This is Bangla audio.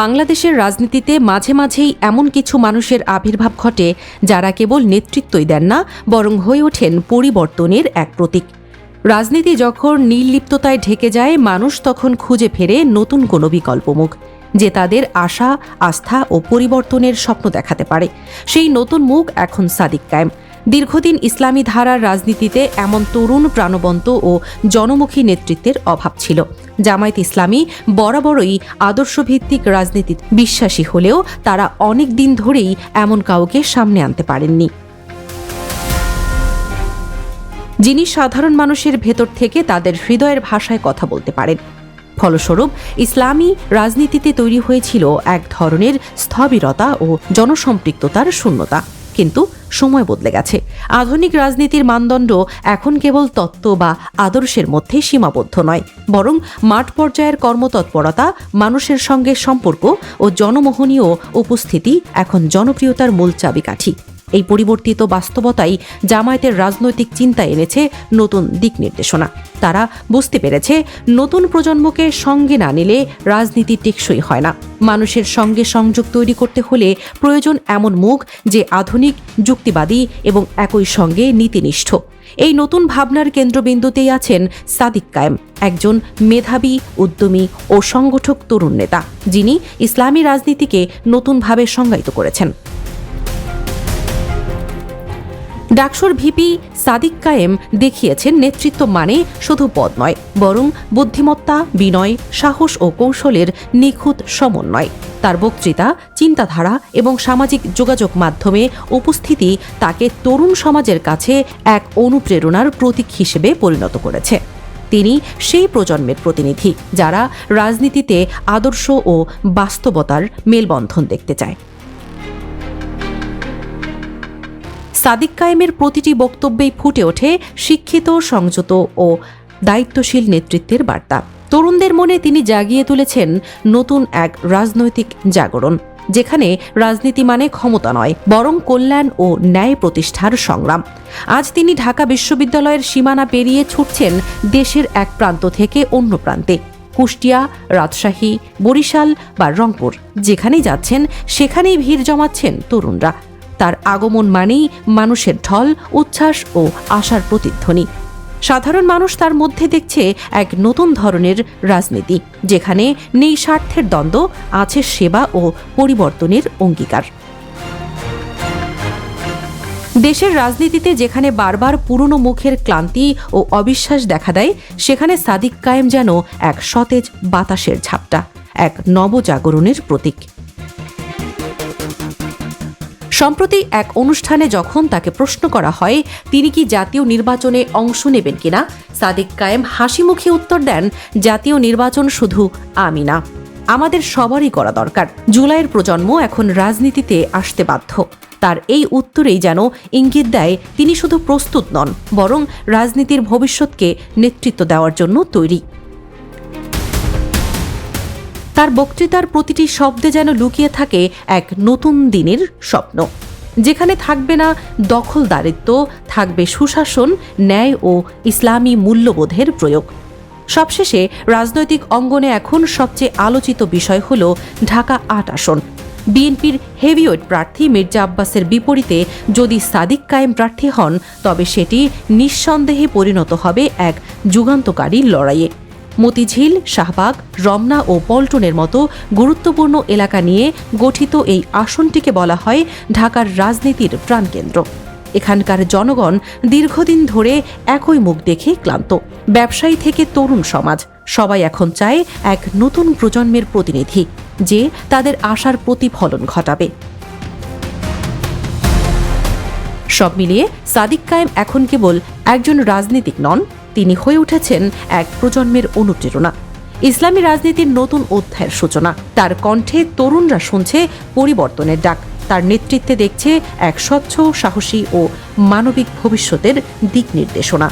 বাংলাদেশের রাজনীতিতে মাঝে মাঝেই এমন কিছু মানুষের আবির্ভাব ঘটে যারা কেবল নেতৃত্বই দেন না, বরং হয়ে ওঠেন পরিবর্তনের এক প্রতীক। রাজনীতি যখন নির্লিপ্ততায় ঢেকে যায়, মানুষ তখন খুঁজে ফেরে নতুন কোনো বিকল্পমুখ যে তাদের আশা, আস্থা ও পরিবর্তনের স্বপ্ন দেখাতে পারে। সেই নতুন মুখ এখন সাদিক কায়েম। দীর্ঘদিন ইসলামী ধারার রাজনীতিতে এমন তরুণ প্রাণবন্ত ও জনমুখী নেতৃত্বের অভাব ছিল। জামায়াত ইসলামী বরাবরই আদর্শভিত্তিক রাজনীতি বিশ্বাসী হলেও তারা অনেক দিন ধরেই এমন কাউকে সামনে আনতে পারেননি। যিনি সাধারণ মানুষের ভেতর থেকে তাদের হৃদয়ের ভাষায় কথা বলতে পারেন। ফলস্বরূপ, ইসলামী রাজনীতিতে তৈরি হয়েছিল এক ধরনের স্থবিরতা ও জনসম্পৃক্ততার শূন্যতা। কিন্তু সময় বদলে গেছে। আধুনিক রাজনীতির মানদণ্ড এখন কেবল তত্ত্ব বা আদর্শের মধ্যে সীমাবদ্ধ নয়, বরং মাঠ পর্যায়ের কর্মতৎপরতা, মানুষের সঙ্গে সম্পর্ক ও জনমোহনীয় উপস্থিতি এখন জনপ্রিয়তার মূল চাবিকাঠি। এই পরিবর্তিত বাস্তবতাই জামায়াতের রাজনৈতিক চিন্তা এনেছে নতুন দিক নির্দেশনা তারা বুঝতে পেরেছে, নতুন প্রজন্মকে সঙ্গে না নিলে রাজনীতি টেকসই হয় না। মানুষের সঙ্গে সংযোগ তৈরি করতে হলে প্রয়োজন এমন মুখ যে আধুনিক, যুক্তিবাদী এবং একই সঙ্গে নীতিনিষ্ঠ। এই নতুন ভাবনার কেন্দ্রবিন্দুতেই আছেন সাদিক কায়েম, একজন মেধাবী, উদ্যমী ও সংগঠক তরুণ নেতা, যিনি ইসলামী রাজনীতিকে নতুনভাবে সংজ্ঞায়িত করেছেন। ডাকসুর ভিপি সাদিক কায়েম দেখিয়েছেন নেতৃত্ব মানে শুধু পদ নয়, বরং বুদ্ধিমত্তা, বিনয়, সাহস ও কৌশলের নিখুঁত সমন্বয়। তার বক্তৃতা, চিন্তাধারা এবং সামাজিক যোগাযোগ মাধ্যমে উপস্থিতি তাকে তরুণ সমাজের কাছে এক অনুপ্রেরণার প্রতীক হিসেবে পরিণত করেছে। তিনি সেই প্রজন্মের প্রতিনিধি যারা রাজনীতিতে আদর্শ ও বাস্তবতার মেলবন্ধন দেখতে চায়। সাদিক কায়েমের প্রতিটি বক্তব্যেই ফুটে ওঠে শিক্ষিত, সংযত ও দায়িত্বশীল নেতৃত্বের বার্তা। তরুণদের মনে তিনি জাগিয়ে তুলেছেন নতুন এক রাজনৈতিক জাগরণ, যেখানে রাজনীতি মানে ক্ষমতা নয়, বরং কল্যাণ ও ন্যায় প্রতিষ্ঠার সংগ্রাম। আজ তিনি ঢাকা বিশ্ববিদ্যালয়ের সীমানা পেরিয়ে ছুটছেন দেশের এক প্রান্ত থেকে অন্য প্রান্তে, কুষ্টিয়া, রাজশাহী, বরিশাল বা রংপুর, যেখানেই যাচ্ছেন সেখানেই ভিড় জমাচ্ছেন তরুণরা। তার আগমন মানেই মানুষের ঢল, উচ্ছ্বাস ও আশার প্রতিধ্বনি। সাধারণ মানুষ তার মধ্যে দেখছে এক নতুন ধরনের রাজনীতি, যেখানে নেই স্বার্থের দ্বন্দ্ব, আছে সেবা ও পরিবর্তনের অঙ্গীকার। দেশের রাজনীতিতে যেখানে বারবার পুরনো মুখের ক্লান্তি ও অবিশ্বাস দেখা দেয়, সেখানে সাদিক কায়েম যেন এক সতেজ বাতাসের ঝাপটা, এক নবজাগরণের প্রতীক। সম্প্রতি এক অনুষ্ঠানে যখন তাকে প্রশ্ন করা হয়, তিনি কি জাতীয় নির্বাচনে অংশ নেবেন কিনা? সাদিক কায়েম হাসি মুখে উত্তর দেন, জাতীয় নির্বাচন শুধু আমি না, আমাদের সবারই করা দরকার। জুলাইয়ের প্রজন্ম এখন রাজনীতিতে আসতে বাধ্য। তার এই উত্তরেই যেন ইঙ্গিত দেয়, তিনি শুধু প্রস্তুত নন, বরং রাজনীতির ভবিষ্যৎকে নেতৃত্ব দেওয়ার জন্য তৈরি। তার বক্তৃতার প্রতিটি শব্দে যেন লুকিয়ে থাকে এক নতুন দিনের স্বপ্ন। যেখানে থাকবে না দখলদারিত্ব, থাকবে সুশাসন, ন্যায় ও ইসলামী মূল্যবোধের প্রয়োগ। সবশেষে রাজনৈতিক অঙ্গনে এখন সবচেয়ে আলোচিত বিষয় হল ঢাকা আট আসন। বিএনপির হেভিওয়েট প্রার্থী মির্জা আব্বাসের বিপরীতে যদি সাদিক কায়েম প্রার্থী হন, তবে সেটি নিঃসন্দেহে পরিণত হবে এক যুগান্তকারী লড়াইয়ে। মতিঝিল, শাহবাগ, রমনা ও পল্টনের মতো গুরুত্বপূর্ণ এলাকা নিয়ে গঠিত এই আসনটিকে বলা হয় ঢাকার রাজনীতির প্রাণকেন্দ্র। এখানকার জনগণ দীর্ঘদিন ধরে একই মুখ দেখে ক্লান্ত। ব্যবসায়ী থেকে তরুণ সমাজ। সবাই এখন চায় এক নতুন প্রজন্মের প্রতিনিধি, যে তাদের আশার প্রতিফলন ঘটাবে। সব মিলিয়ে সাদিক কায়েম এখন কেবল একজন রাজনীতিক নন তিনি হয়ে উঠেছেন এক প্রজন্মের অনুপ্রেরণা। ইসলামী রাজনীতির নতুন অধ্যায়ের সূচনা। তার কণ্ঠে তরুণরা শুনছে পরিবর্তনের ডাক। তার নেতৃত্বে দেখছে এক স্বচ্ছ, সাহসী ও মানবিক ভবিষ্যতের দিক নির্দেশনা।